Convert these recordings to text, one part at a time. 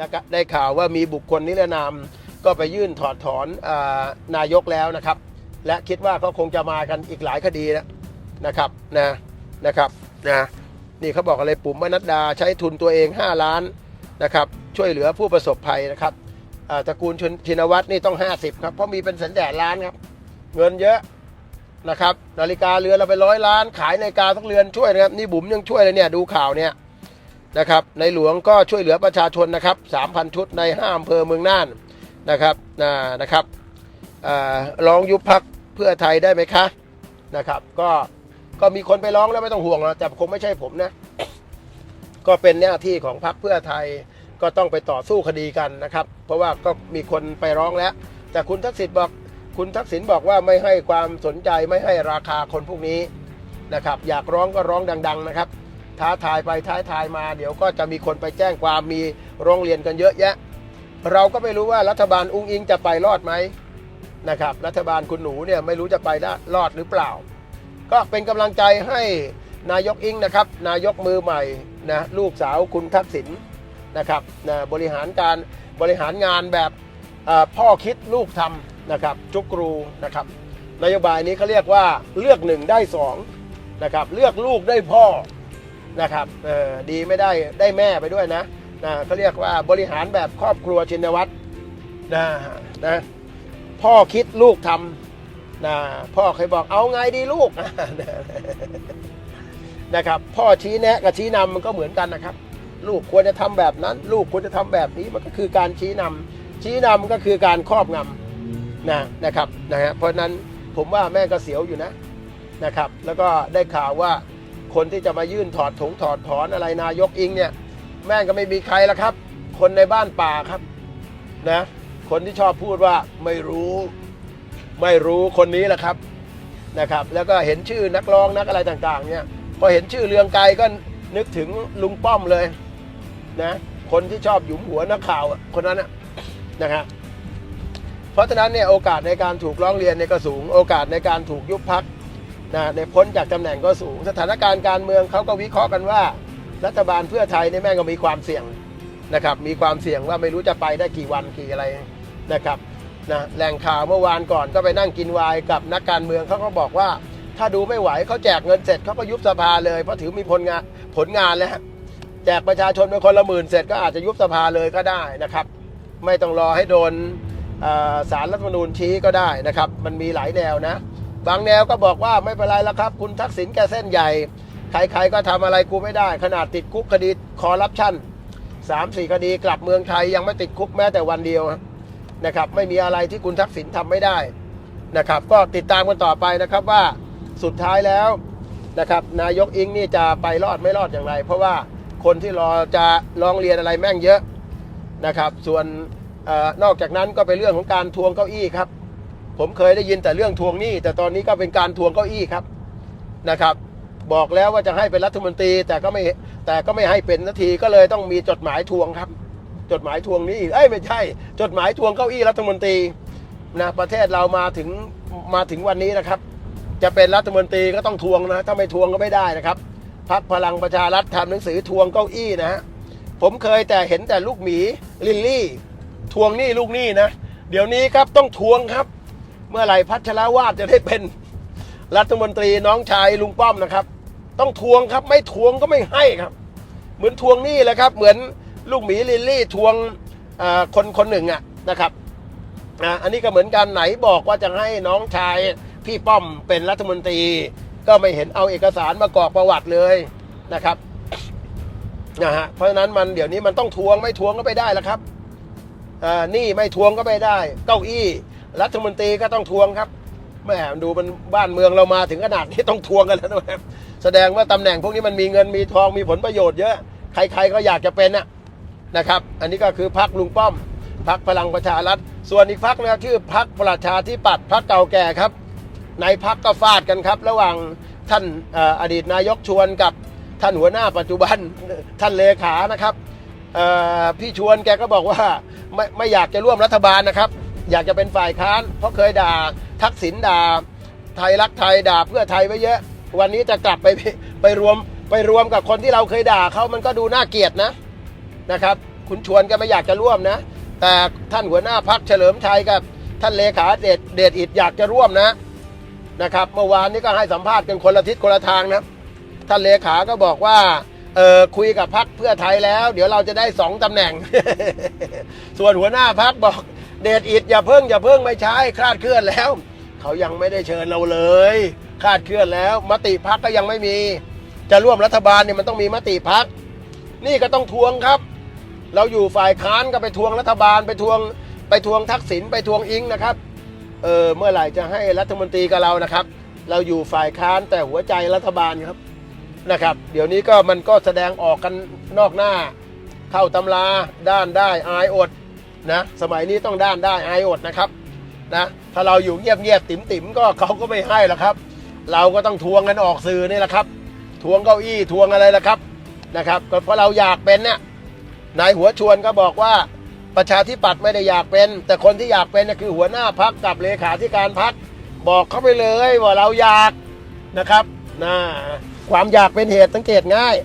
นะครับได้ข่าวว่ามีบุคคลนิรนามก็ไปยื่นถอดถอนอนายกแล้วนะครับ และคิดว่าเขาคงจะมากันอีกหลายคดีนะนะครับนะนะครับนะนี่เขาบอกอะไรปุ่มมนัดดาใช้ทุนตัวเอง 5 ล้านนะครับช่วยเหลือผู้ประสบภัยนะครับตระกูลชนชินวัตรนี่ต้อง 50ครับเพราะมีเป็นแสนแสนล้านครับ เงินเยอะนะครับ นาฬิกาเรือนเราไปร้อยล้าน ขายนาฬิกาสักเรือนช่วยนะครับ นี่บุ๋มยังช่วยเลยเนี่ยดูข่าวเนี่ย นะครับ ในหลวงก็ช่วยเหลือประชาชนนะครับ 3,000 ชุดในห้าอำเภอเมืองน่านนะครับนะนะครับร้องยุบพักเพื่อไทยได้ไหมคะนะครับ ก็ก็มีคนไปร้องแล้วไม่ต้องห่วงนะแต่คงไม่ใช่ผมนะ ก็เป็นหน้าที่ของพักเพื่อไทยก็ต้องไปต่อสู้คดีกันนะครับ เพราะว่าก็มีคนไปร้องแล้ว แต่คุณทักษิณบอกคุณทักษิณบอกว่าไม่ให้ความสนใจไม่ให้ราคาคนพวกนี้นะครับ อยากร้องก็ร้องดัง ๆ นะครับ ท้าทายไปท้าทายมา เดี๋ยวก็จะมีคนไปแจ้งความมีโรงเรียนกันเยอะแยะ เราก็ไม่รู้ว่ารัฐบาลอุ้งอิงจะไปรอดไหมนะครับ รัฐบาลคุณหนูเนี่ยไม่รู้จะไปได้รอดหรือเปล่า ก็เป็นกำลังใจให้นายกอิงนะครับ นายกมือใหม่นะลูกสาวคุณทักษิณนะครับนะบริหารการบริหารงานแบบพ่อคิดลูกทำนะครับจุกรูนะครับนโยบายนี้เขาเรียกว่าเลือกหนึ่งได้สองนะครับเลือกลูกได้พ่อ นะครับเออดีไม่ได้ได้แม่ไปด้วยนะนะเขาเรียกว่าบริหารแบบครอบครัวชินวัตรนะนะพ่อคิดลูกทำนะพ่อเคยบอกเอาไงดีลูกนะครับ พ่อชี้แนะกับชี้นำมันก็เหมือนกันนะครับ ลูกควรจะทำแบบนั้น ลูกควรจะทำแบบนี้มันก็คือการชี้นำชี้นำก็คือการครอบงำนะนะครับนะฮะเพราะนั้นผมว่าแม่ก็เสียวอยู่นะนะครับ แล้วก็ได้ข่าวว่า คนที่จะมายื่นถอดถงถอดถอนอะไรนายกอิงเนี่ย แม่งก็ไม่มีใครละครับ คนในบ้านป่าครับนะคนที่ชอบพูดว่าไม่รู้ไม่รู้คนนี้แหละครับนะครับ แล้วก็เห็นชื่อนักร้องนักอะไรต่างๆเนี่ยพอเห็นชื่อเรืองไกรก็นึกถึงลุงป้อมเลยนะคนที่ชอบหยุมหัวนักข่าวคนนั้นนะนะครับเพราะฉะนั้นเนี่ยโอกาสในการถูกร้องเรียนเนี่ยก็สูง โอกาสในการถูกยุบพัก นะในพ้นจากตำแหน่งก็สูง สถานการณ์การเมืองเขาก็วิเคราะห์กันว่า รัฐบาลเพื่อไทยในยแม่งก็มีความเสี่ยงนะครับมีความเสี่ยงว่าไม่รู้จะไปได้กี่วันกี่อะไรนะครับนะแหล่งข่าวเมื่อวานก่อนก็ไปนั่งกินวน์กับนักการเมืองเขาก็บอกว่า ถ้าดูไม่ไหวเขาแจกเงินเสร็จเขาก็ยุบสภาเลยเพราะถือมีผลงานผลงานแล้วแจกประชาชนเป็นคนละหมื่นเสร็จก็อาจจะยุบสภาเลยก็ได้นะครับ ไม่ต้องรอให้โดนสารรัฐธรรมนูญชี้ก็ได้นะครับ มันมีหลายแนวนะ บางแนวก็บอกว่าไม่เป็นไรแล้วครับ คุณทักษิณแกเส้นใหญ่ ใครๆก็ทำอะไรกูไม่ได้ ขนาดติดคุกคดีคอร์รัปชันสามสี่คดีกลับเมืองไทยยังไม่ติดคุกแม้แต่วันเดียวนะครับไม่มีอะไรที่คุณทักษิณทำไม่ได้นะครับ ก็ติดตามกันต่อไปนะครับว่าสุดท้ายแล้วนะครับ นายกอิงนี่จะไปรอดไม่รอดอย่างไร เพราะว่าคนที่รอจะร้องเรียนอะไรแม่งเยอะนะครับ ส่วนออนอกจากนั้นก็เป็นเรื่องของการทวงเก้าอี้ครับ ผมเคยได้ยินแต่เรื่องทวงหนี้ แต่ตอนนี้ก็เป็นการทวงเก้าอี้ครับนะครับ บอกแล้วว่าจะให้เป็นรัฐมนตรีแต่ก็ไม่แต่ก็ไม่ให้เป็นนาทีก็เลยต้องมีจดหมายทวงครับ จดหมายทวงหนี้เอ้ยไม่ใช่ จดหมายทวงเก้าอี้รัฐมนตรีนะประเทศเรามาถึงมาถึงวันนี้นะครับ จะเป็นรัฐมนตรีก็ต้องทวงนะถ้าไม่ทวงก็ไม่ได้นะครับพักพลังประชารัฐทำหนังสือทวงเก้าอี้นะฮะผมเคยแต่เห็นแต่ลูกหมีลิลลี่ ทวงหนี้ลูกหนี้นะ เดี๋ยวนี้ครับต้องทวงครับ เมื่อไหร่พัชรวาดจะได้เป็นรัฐมนตรีน้องชายลุงป้อมนะครับ ต้องทวงครับไม่ทวงก็ไม่ให้ครับ เหมือนทวงหนี้แหละครับ เหมือนลูกหมีลิลลี่ทวงคนคนหนึ่งอะนะครับอันนี้ก็เหมือนกันไหนบอกว่าจะให้น้องชายพี่ป้อมเป็นรัฐมนตรี ก็ไม่เห็นเอาเอกสารมากรอกประวัติเลยนะครับนะฮะเพราะฉะนั้นมันเดี๋ยวนี้มันต้องทวงไม่ทวงก็ไม่ได้แล้วครับนี่ไม่ทวงก็ไม่ได้ เก้าอี้ รัฐมนตรีก็ต้องทวงครับแม่ดูมันบ้านเมืองเรามาถึงขนาดที่ต้องทวงกันแล้วนะครับแสดงว่าตำแหน่งพวกนี้มันมีเงินมีทองมีผลประโยชน์เยอะ ใครๆก็อยากจะเป็นนะนะครับ อันนี้ก็คือพักลุงป้อมพักพลังประชารัฐ ส่วนอีกพักนะครับชื่อพักประชาธิปัตย์พักเก่าแก่ครับ ในพักก็ฟาดกันครับ ระหว่างท่านออดีตนายกชวนกับท่านหัวหน้าปัจจุบันท่านเลขานะครับพี่ชวนแกก็บอกว่าไม่ไม่อยากจะร่วมรัฐบาลนะครับ อยากจะเป็นฝ่ายค้าน เพราะเคยด่าทักษิณด่า ไทยรักไทยด่าเพื่อไทยไว้เยอะ วันนี้จะกลับไปไปรวมไปรวมกับคนที่เราเคยด่าเขามันก็ดูน่าเกลียดนะนะครับคุณชวนก็ไม่อยากจะร่วมนะ แต่ท่านหัวหน้าพักเฉลิมชัยกับ ท่านเลขาเดชเดชอิดอยากจะร่วมนะนะครับเมื่อวานนี้ก็ให้สัมภาษณ์กันคนละทิศคนละทางนะท่านเลขาก็บอกว่าเออคุยกับพักเพื่อไทยแล้ว เดี๋ยวเราจะได้สองตำแหน่ง ส่วนหัวหน้าพักบอก เดชอิดอย่าเพิ่งอย่าเพิ่งไม่ใช้คลาดเคลื่อนแล้ว เขายังไม่ได้เชิญเราเลยคลาดเคลื่อนแล้ว มติพักก็ยังไม่มี จะร่วมรัฐบาลเนี่ยมันต้องมีมติพัก นี่ก็ต้องทวงครับ เราอยู่ฝ่ายค้านก็ไปทวงรัฐบาลไปทวงไปทวงทักษิณไปทวงอิงนะครับเออเมื่อไหร่จะให้รัฐมนตรีกับเรานะครับ เราอยู่ฝ่ายค้านแต่หัวใจรัฐบาลครับนะครับ เดี๋ยวนี้ก็มันก็แสดงออกกันนอกหน้า เข้าตำราด้านได้อายอด นะสมัยนี้ต้องด้านได้อายอดนะครับนะถ้าเราอยู่เงียบเงียบๆติ๋มติ๋มๆก็เขาก็ไม่ให้หรอกครับ เราก็ต้องทวงกันออกสื่อนี่แหละครับทวงเก้าอี้ทวงอะไรล่ะครับนะครับก็เพราะเราอยากเป็นเนี่ยนายหัวชวนก็บอกว่าประชาธิปัตย์ไม่ได้อยากเป็น แต่คนที่อยากเป็นคือหัวหน้าพักกับเลขาธิการพักบอกเขาไปเลยว่าเราอยากนะครับนะความอยากเป็นเหตุสังเกตง่าย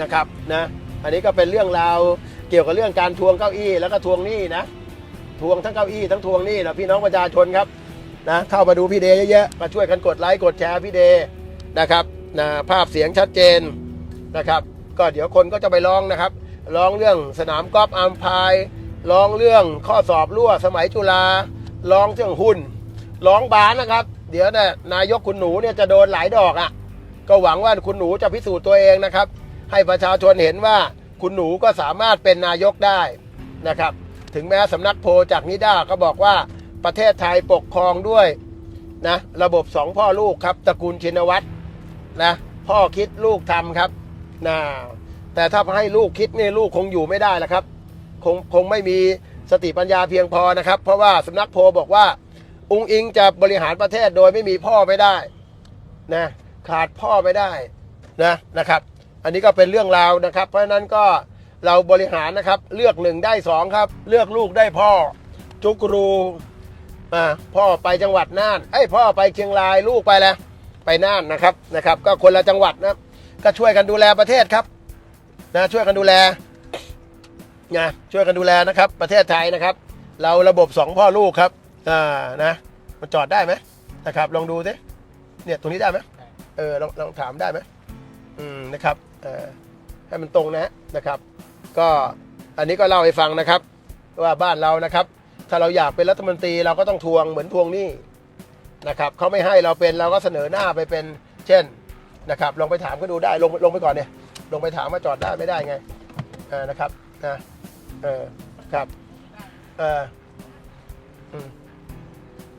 นะครับนะอันนี้ก็เป็นเรื่องราว เกี่ยวกับเรื่องการทวงเก้าอี้แล้วก็ทวงหนี้นะ ทวงทั้งเก้าอี้ทั้งทวงหนี้นะพี่น้องประชาชนครับนะเข้ามาดูพี่เดย์เยอะๆมาช่วยกันกดไลค์กดแชร์พี่เดย์นะครับนะภาพเสียงชัดเจนนะครับ ก็เดี๋ยวคนก็จะไปร้องนะครับร้องเรื่องสนามกอล์ฟอัมพายร้องเรื่องข้อสอบรั่วสมัยจุฬาร้องเรื่องหุ้นร้องบานนะครับ เดี๋ยวนี่ยนายกคุณหนูเนี่ยจะโดนหลายดอกอะ่ะ ก็หวังว่าคุณหนูจะพิสูจน์ตัวเองนะครับ ให้ประชาชนเห็นว่า คุณหนูก็สามารถเป็นนายกได้นะครับ ถึงแม้สำนักโพจากนิด้าก็บอกว่าประเทศไทยปกครองด้วยนะระบบสองพ่อลูกครับตระกูลชินวัตรนะพ่อคิดลูกทำครับนะแต่ถ้าให้ลูกคิดนี่ลูกคงอยู่ไม่ได้ล้วครับ คงคงไม่มีสติปัญญาเพียงพอนะครับ เพราะว่าสำนักโพบอกว่า องค์อิงจะบริหารประเทศโดยไม่มีพ่อไม่ได้นะขาดพ่อไม่ได้นะนะครับ อันนี้ก็เป็นเรื่องราวนะครับ เพราะฉะนั้นก็เราบริหารนะครับ เลือกหนึ่งได้สองครับ เลือกลูกได้พ่อ จุกรูอ่าพ่อไปจังหวัดน่านไอ้พ่อไปเชียงรายลูกไปแล้วไปน่านนะครับนะครับ ก็คนละจังหวัดนะก็ช่วยกันดูแลประเทศครับนะช่วยกันดูแลนะช่วยกันดูแลนะครับ ประเทศไทยนะครับ เราระบบสองพ่อลูกครับอ่านะมันจอดได้ไหมนะครับ ลองดูสิเนี่ยตรงนี้ได้ไหมเออลองลองถามได้ไหมอืมนะครับ ให้มันตรงนะนะครับ ก็อันนี้ก็เล่าให้ฟังนะครับ ว่าบ้านเรานะครับ ถ้าเราอยากเป็นรัฐมนตรีเราก็ต้องทวงเหมือนทวงหนี้นะครับเขาไม่ให้เราเป็นเราก็เสนอหน้าไปเป็น เช่นนะครับ ลองไปถามก็ดูได้ลงลงไปก่อนเนี่ยลงไปถามว่าจอดได้ไม่ได้ไงนะครับนะเออครับเออ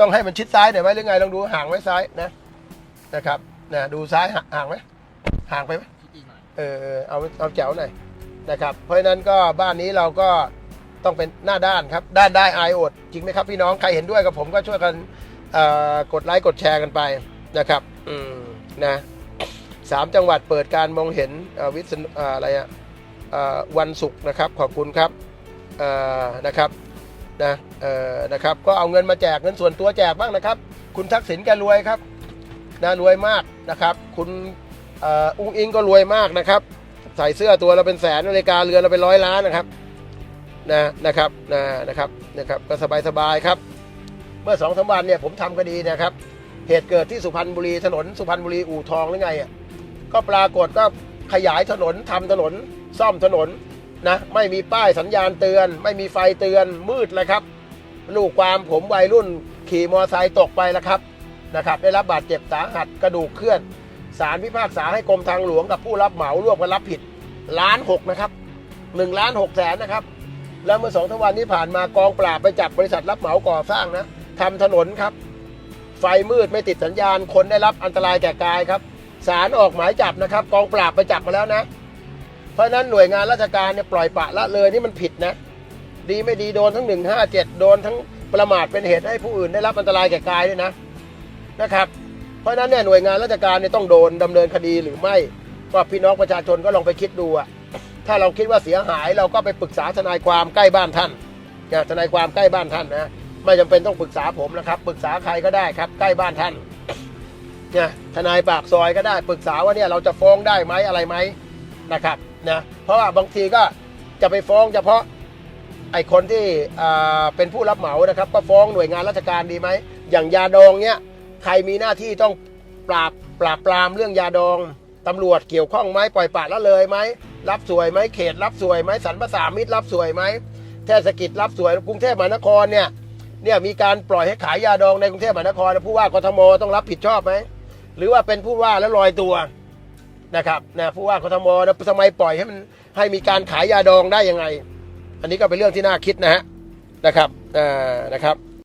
ต้องให้มันชิดซ้ายหน่อยไหมหรือไงลองดูห่างไว้ซ้ายนะนะครับนะดูซ้ายห่างไหมห่างไปไหม เออเออเอาเอาแจ๋วหน่อยนะครับ เพราะฉะนั้นก็บ้านนี้เราก็ต้องเป็นหน้าด้านครับ ด้านได้อายอดจริงไหมครับพี่น้องใครเห็นด้วยกับผมก็ช่วยกันกดไลค์กดแชร์กันไปนะครับอืมนะสามจังหวัดเปิดการมองเห็นวิศนุอะไรอะเอ่อวันศุกร์นะครับ ขอบคุณครับอ่อนะครับนะเออนะครับ ก็เอาเงินมาแจกเงินส่วนตัวแจกบ้างนะครับ คุณทักษิณแกรวยครับนะรวยมากนะครับ คุณ อุ้งอิงก็รวยมากนะครับใส่เสื้อตัวเราเป็นแสนนาฬิกาเรือนเราเป็นร้อยล้านนะครับนะนะครับนะนะครับนะครับก็สบายสบายๆครับ เมื่อสองสามวันเนี่ยผมทำคดีนะครับ เหตุเกิดที่สุพรรณบุรีถนนสุพรรณบุรีอู่ทองหรือไงอะก็ปรากฏก็ขยายถนนทำถนน ซ่อมถนนนะไม่มีป้ายสัญญาณเตือน ไม่มีไฟเตือนมืดเลยครับ ลูกความผมวัยรุ่นขี่มอเตอร์ไซค์ตกไปแล้วครับนะครับ ได้รับบาดเจ็บสาหัสกระดูกเคลื่อน ศาลพิพากษาให้กรมทางหลวงกับผู้รับเหมาร่วมกันรับผิดล้านหกนะครับหนึ่งล้านหกแสนนะครับ แล้วเมื่อสองทวันที่ผ่านมากองปราบไปจับบริษัทรับเหมาก่อสร้างนะทำถนนครับ ไฟมืดไม่ติดสัญญาณ คนได้รับอันตรายแก่กายครับศาลออกหมายจับนะครับ กองปราบไปจับมาแล้วนะ เพราะนั้นหน่วยงานราชการเนี่ยปล่อยปะละเลยนี่มันผิดนะ ดีไม่ดีโดนทั้งหนึ่งห้าเจ็ดโดนทั้งประมาทเป็นเหตุให้ผู้อื่นได้รับอันตรายแก่กายด้วยนะนะครับ เพราะฉะนั้นเนี่ยหน่วยงานราชการเนี่ยต้องโดนดำเนินคดีหรือไม่ก็พี่น้องประชาชนก็ลองไปคิดดูอะถ้าเราคิดว่าเสียหายเราก็ไปปรึกษาทนายความใกล้บ้านท่านนะทนายความใกล้บ้านท่านนะไม่จำเป็นต้องปรึกษาผมนะครับ ปรึกษาใครก็ได้ครับ ใกล้บ้านท่านนะทนายปากซอยก็ได้ปรึกษาว่าเนี่ยเราจะฟ้องได้ไหมอะไรไหมนะครับนะเพราะว่าบางทีก็จะไปฟ้องเฉพาะไอ้คนที่อ่าเป็นผู้รับเหมานะครับ ก็ฟ้องหน่วยงานราชการดีไหมอย่างยาดองเนี้ย ใครมีหน้าที่ต้องปราบปราบปรามเรื่องยาดองตำรวจเกี่ยวข้องไหมปล่อยปละละเลยไหมรับสวยไหมเขต รับสวยไหมสรรพสามิตรรับสวยไหมเทศกิจรับสวยกรุงเทพมหานครเนี่ยเนี่ยมีการปล่อยให้ขายยาดองในกรุงเทพมหานครผู้ว่ากทมต้องรับผิดชอบไหมหรือว่าเป็นผู้ว่าแล้วลอยตัวนะครับนะผู้ว่ากทมนะทำไมปล่อยให้มันให้มีการขายยาดองได้ยังไง อันนี้ก็เป็นเรื่องที่น่าคิดนะฮะนะครับอ่านะครับ